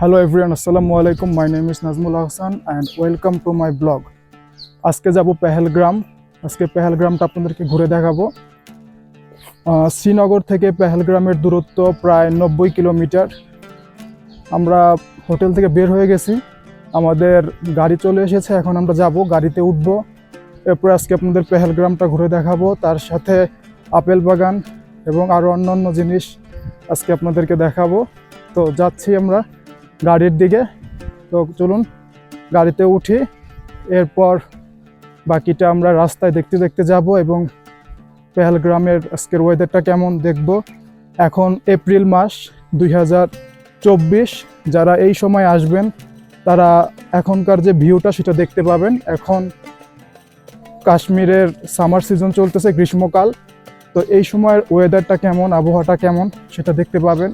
Hello everyone আসসালামু আলাইকুম my name is Najmul Hasan and welcome to my blog আজকে যাব পেহেলগ্রাম। আজকে পেহেলগ্রামটা আপনাদেরকে ঘুরে দেখাবো। শ্রীনগর থেকে পেহেলগ্রামের দূরত্ব প্রায় নব্বই কিলোমিটার। আমরা হোটেল থেকে বের হয়ে গেছি। আমাদের গাড়ি চলে এসেছে, এখন আমরা যাব, গাড়িতে উঠবো। এরপরে আজকে আপনাদের পেহেলগ্রামটা ঘুরে দেখাবো। তার সাথে আপেল বাগান এবং আরও অন্যান্য জিনিস আজকে আপনাদেরকে দেখাবো। তো যাচ্ছি আমরা। গাড়ির দিকে। তো চলুন, গাড়িতে উঠি। এরপর বাকিটা আমরা রাস্তায় দেখতে দেখতে যাব এবং পেহেলগ্রামের আজকের ওয়েদারটা কেমন দেখব। এখন এপ্রিল মাস দুই হাজার চব্বিশ। যারা এই সময় আসবেন, তারা এখনকার যে ভিউটা সেটা দেখতে পাবেন। এখন কাশ্মীরের সামার সিজন চলতেছে, গ্রীষ্মকাল। তো এই সময়ের ওয়েদারটা কেমন, আবহাওয়াটা কেমন, সেটা দেখতে পাবেন।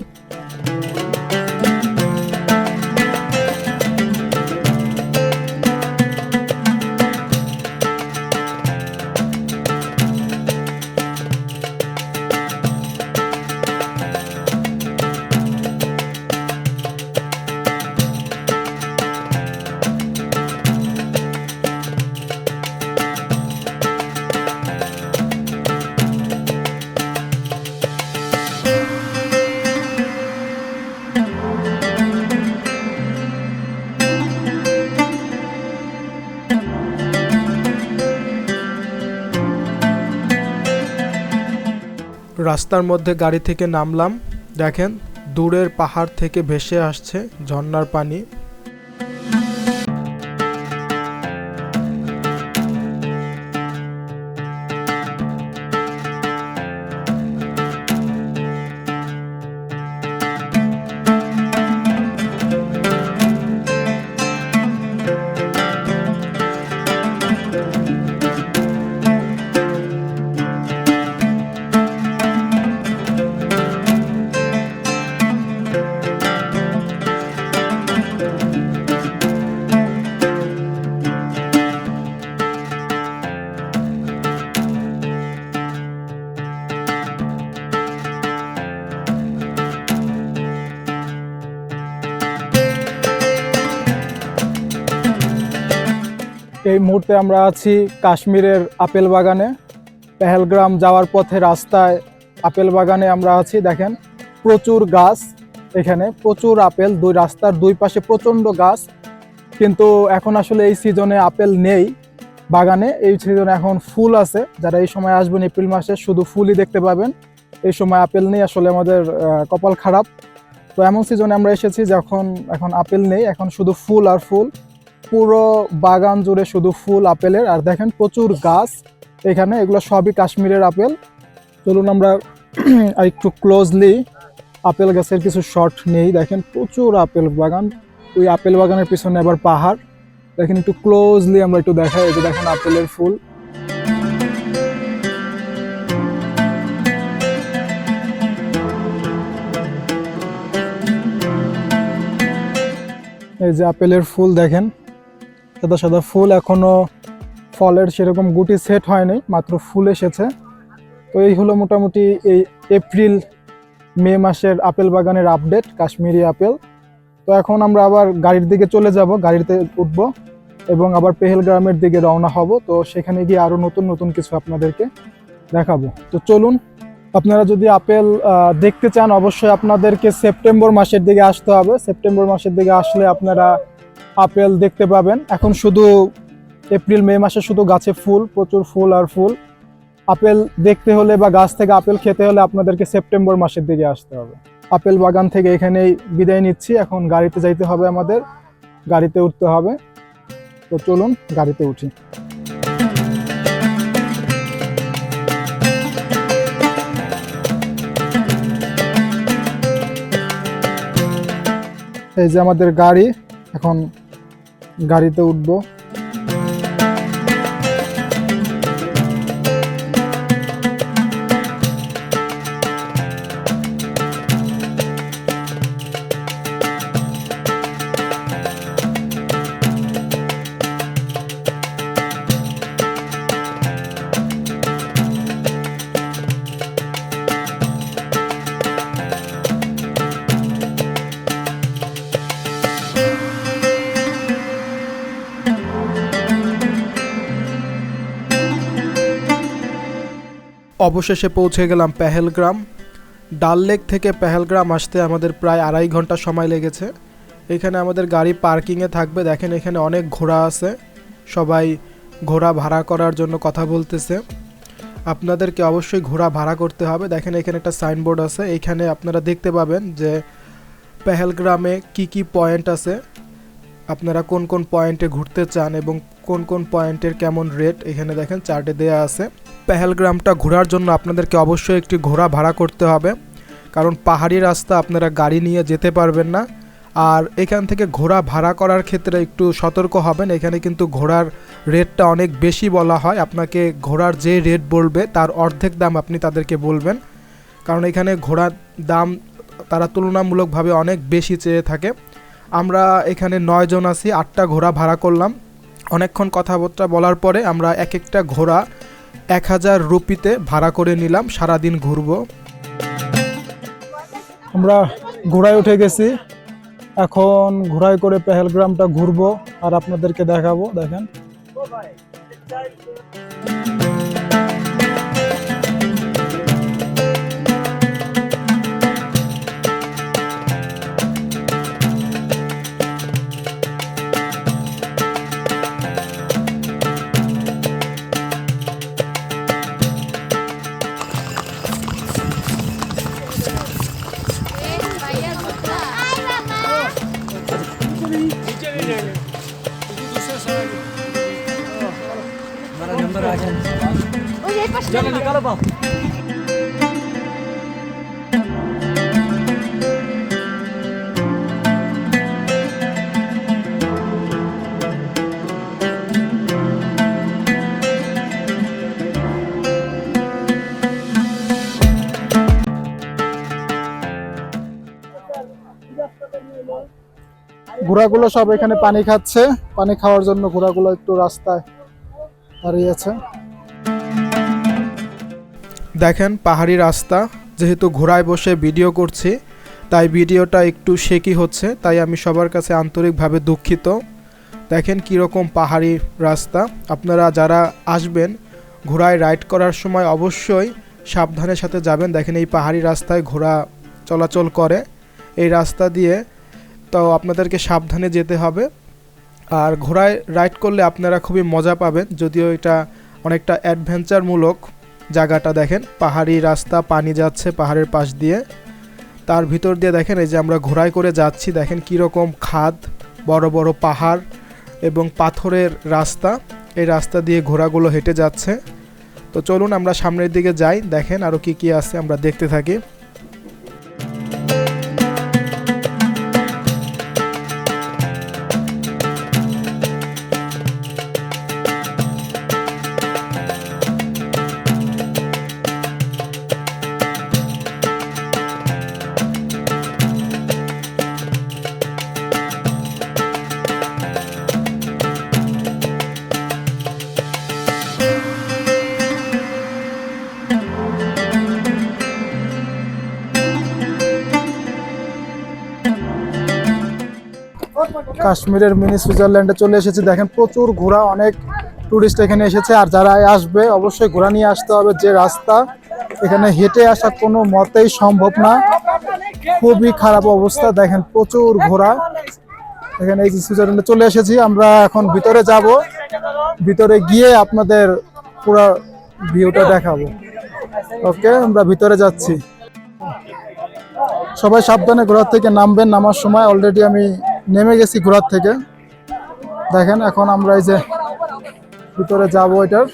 রাস্তার মধ্যে গাড়ি থেকে নামলাম। দেখেন দূরের পাহাড় থেকে ভেসে আসছে ঝর্নার পানি। এই মুহূর্তে আমরা আছি কাশ্মীরের আপেল বাগানে। পেহেলগ্রাম যাওয়ার পথে রাস্তায় আপেল বাগানে আমরা আছি, দেখেন, প্রচুর গাছ এখানে, প্রচুর আপেল, দুই রাস্তার দুই পাশে প্রচণ্ড গাছ। কিন্তু এখন আসলে এই সিজনে আপেল নেই বাগানে, এই সিজনে এখন ফুল আছে। যারা এই সময় আসবেন এপ্রিল মাসে, শুধু ফুলই দেখতে পাবেন। এই সময় আপেল নেই, আসলে আমাদের কপাল খারাপ। তো এমন সিজনে আমরা এসেছি যখন এখন আপেল নেই, এখন শুধু ফুল আর ফুল। পুরো বাগান জুড়ে শুধু ফুল, আপেলের। আর দেখেন প্রচুর গাছ। এখানে এগুলো সবই কাশ্মীরের আপেল। চলুন আমরা আর একটু ক্লোজলি আপেল গাছের কিছু শট নেই। দেখেন প্রচুর আপেল বাগান। ওই আপেল বাগানের পিছনে আবার পাহাড়। দেখেন একটু ক্লোজলি আমরা একটু দেখাই। যে দেখেন আপেলের ফুল। এই যে আপেলের ফুল দেখেন। সাদা সাদা ফুল এখনও ফলের সেরকম গুটি সেট হয়নি, মাত্র ফুল এসেছে। তো এই হলো মোটামুটি এই এপ্রিল মে মাসের আপেল বাগানের আপডেট কাশ্মীরি আপেল। তো এখন আমরা আবার গাড়ির দিকে চলে যাব, গাড়িতে উঠব এবং আবার পেহেলগ্রামের দিকে রওনা হব। তো সেখানে গিয়ে আরও নতুন নতুন কিছু আপনাদেরকে দেখাবো। তো চলুন, আপনারা যদি আপেল দেখতে চান, অবশ্যই আপনাদেরকে সেপ্টেম্বর মাসের দিকে আসতে হবে। সেপ্টেম্বর মাসের দিকে আসলে আপনারা আপেল দেখতে পাবেন। এখন শুধু এপ্রিল, মে মাসে শুধু গাছে ফুল, প্রচুর ফুল আর ফুল। আপেল দেখতে হলে বা গাছ থেকে আপেল খেতে হলে আপনাদেরকে সেপ্টেম্বর মাসের দিকে আসতে হবে। আপেল বাগান থেকে এখানেই বিদায় নিচ্ছি। এখন গাড়িতে যাইতে হবে আমাদের। গাড়িতে উঠতে হবে। তো চলুন, গাড়িতে উঠি। এই যে আমাদের গাড়ি, এখন গাড়িতে উঠবো। অবশেষে পৌঁছে গেলাম পেহেলগ্রাম। ডাল লেক থেকে পেহেলগ্রাম আসতে আমাদের প্রায় আড়াই ঘণ্টা সময় লেগেছে। এখানে আমাদের গাড়ি পার্কিংয়ে থাকবে। দেখেন এখানে অনেক ঘোড়া আছে। সবাই ঘোড়া ভাড়া করার জন্য কথা বলতেছে। আপনাদেরকে অবশ্যই ঘোড়া ভাড়া করতে হবে। দেখেন এখানে একটা সাইনবোর্ড আছে। এখানে আপনারা দেখতে পাবেন যে পেহেলগ্রামে কি কি পয়েন্ট আছে। আপনারা কোন কোন পয়েন্টে ঘুরতে চান এবং কোন কোন পয়েন্টের কেমন রেট, এখানে দেখেন চার্টে দেয়া আছে। পেহেলগ্রামটা ঘোরার জন্য আপনাদেরকে অবশ্যই একটি ঘোড়া ভাড়া করতে হবে, কারণ পাহাড়ি রাস্তা আপনারা গাড়ি নিয়ে যেতে পারবেন না। আর এখান থেকে ঘোড়া ভাড়া করার ক্ষেত্রে একটু সতর্ক হবেন, এখানে কিন্তু ঘোড়ার রেটটা অনেক বেশি বলা হয়। আপনাকে ঘোড়ার যে রেট বলবে, তার অর্ধেক দাম আপনি তাদেরকে বলবেন, কারণ এখানে ঘোড়ার দাম তারা তুলনামূলকভাবে অনেক বেশি চেয়ে থাকে। আমরা এখানে নয় জন আছি, আটটা ঘোড়া ভাড়া করলাম। অনেকক্ষণ কথাবার্তা বলার পরে আমরা এক একটা ঘোড়া এক হাজার রুপিতে ভাড়া করে নিলাম, সারাদিন ঘুরবো। আমরা ঘোড়ায় উঠে গেছি। এখন ঘোড়ায় করে পেহেলগ্রামটা ঘুরবো আর আপনাদেরকে দেখাবো, দেখেন। चलो निकालो बाप ঘোড়াগুলো সব এখানে পানি খাচ্ছে। পানি খাওয়ার জন্য ঘোড়াগুলো একটু রাস্তায় দাঁড়িয়েছে দেখেন, পাহাড়ি রাস্তা। যেহেতু ঘোড়ায় বসে ভিডিও করছি, তাই ভিডিওটা একটু শেকি হচ্ছে, তাই আমি সবার কাছে আন্তরিকভাবে দুঃখিত। দেখেন কীরকম পাহাড়ি রাস্তা। আপনারা যারা আসবেন ঘোড়ায় রাইড করার সময় অবশ্যই সাবধানের সাথে যাবেন। দেখেন এই পাহাড়ি রাস্তায় ঘোড়া চলাচল করে। এই রাস্তা দিয়ে তো আপনাদেরকে সাবধানে যেতে হবে। আর ঘোড়ায় রাইড করলে আপনারা খুবই মজা পাবেন, যদিও এটা অনেকটা অ্যাডভেঞ্চারমূলক জায়গাটা দেখেন। পাহাড়ি রাস্তা, পানি যাচ্ছে পাহাড়ের পাশ দিয়ে। তার ভিতর দিয়ে দেখেন, এই যে আমরা ঘোড়ায় করে যাচ্ছি, দেখেন কীরকম খাদ, বড় বড় পাহাড় এবং পাথরের রাস্তা। এই রাস্তা দিয়ে ঘোড়াগুলো হেঁটে যাচ্ছে। তো চলুন আমরা সামনের দিকে যাই, দেখেন আরও কি কি আছে, আমরা দেখতে থাকি। কাশ্মীরের মিনি সুইজারল্যান্ডে চলে এসেছি। দেখেন প্রচুর ঘোড়া, অনেক টুরিস্ট এখানে এসেছে। আর যারা আসবে, অবশ্যই ঘোড়া নিয়ে আসতে হবে যে রাস্তা। এখানে হেঁটে আসা কোনো মতেই সম্ভব না। খুবই খারাপ অবস্থা। দেখেন প্রচুর ঘোড়া। এখানে এই যে সুইজারল্যান্ডে চলে এসেছি। আমরা এখন ভিতরে যাব। ভিতরে গিয়ে আপনাদের পুরো ভিউটা দেখাবো। ওকে, আমরা ভিতরে যাচ্ছি। সবাই সাবধানে ঘোরার থেকে নামবেন। নামার সময় অলরেডি আমি নেমে গেছি ঘোড়ার থেকে। দেখেন এখন আমরা এই যে ভিতরে যাব এটার।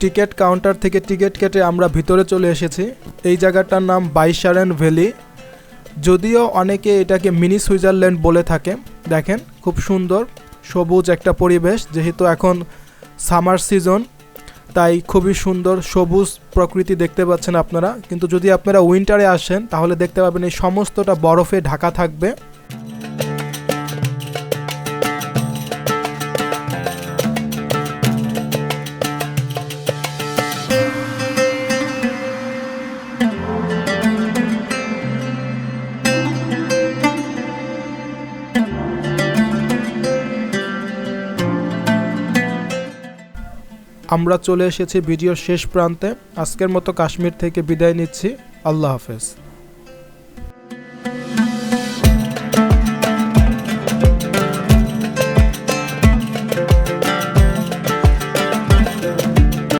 টিকিট কাউন্টার থেকে টিকিট কেটে আমরা ভিতরে চলে এসেছি। এই জায়গাটার নাম বাইশারেন ভ্যালি। যদিও অনেকে এটাকে মিনি সুইজারল্যান্ড বলে থাকে। দেখেন, খুব সুন্দর, সবুজ একটা পরিবেশ, যেহেতু এখন সামার সিজন, তাই খুবই সুন্দর, সবুজ প্রকৃতি দেখতে পাচ্ছেন আপনারা। কিন্তু যদি আপনারা উইন্টারে আসেন, তাহলে দেখতে পাবেন এই সমস্তটা বরফে ঢাকা থাকবে। আমরা চলে এসেছি ভিডিওর শেষ প্রান্তে। আজকের মতো কাশ্মীর থেকে বিদায় নিচ্ছি। আল্লাহ হাফেজ।